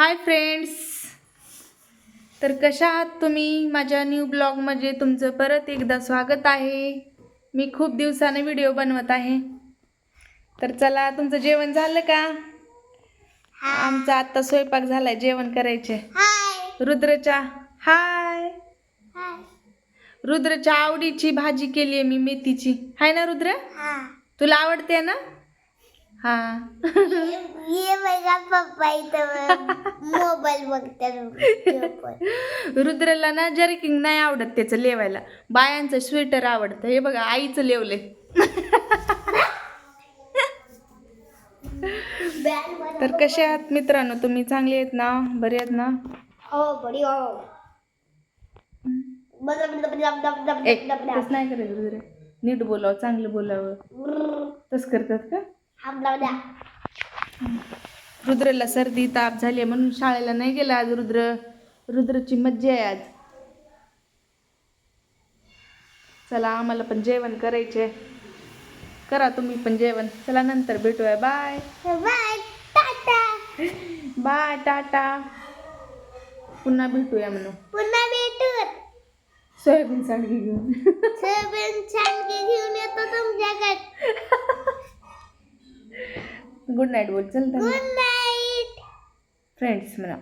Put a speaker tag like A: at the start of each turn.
A: Hi friends. तर कशा आहात तुम्ही? माझ्या न्यू ब्लॉगमध्ये तुमचं परत एकदा स्वागत आहे. मी खूप दिवसाने व्हिडिओ बनवत आहे. तर चला तुमचं जेवण झालं का? आमचा आत्ता स्वयंपाक झालाय जेवण करायचे.
B: हाय.
A: रुद्रच्या हाय.
B: हाय.
A: रुद्रच्या आवडीची भाजी केली आहे मी मेथीची. हाय ना रुद्र?
B: हा.
A: तुला आवडते ना? हा.
B: ये माझा पप्पा इथं मोबाईल बघतात
A: रुद्रला ना जर्किंग नाही आवडत त्याचं लेवायला. बायांचं स्वेटर आवडतं. हे बघा आईचं लेवले तर कसे आहात मित्रांनो? तुम्ही चांगले आहेत ना? बरे आहेत ना?
B: हो बरी हो
A: नाही करायचं रुद्र. नीट बोलावं चांगलं बोलावं. तस करतात का? रुद्रला सर्दी ताप झाली म्हणून शाळेला नाही गेला आज रुद्र. रुद्रची मज्जा आहे आज. चला आम्हाला पण जेवण करायचे करा तुम्ही पण जेवण. चला नंतर भेटूया. Bye.
B: Bye tata.
A: Bye tata. पुन्हा भेटूया म्हणून.
B: पुन्हा भेटू
A: सोयाबीन सांडगी घेऊन.
B: सोयाबीन सांडगे घेऊन येतो तुमच्याकडे.
A: गुड नाईट बोल चल
B: गुड नाईट
A: फ्रेंड्स म्हणा.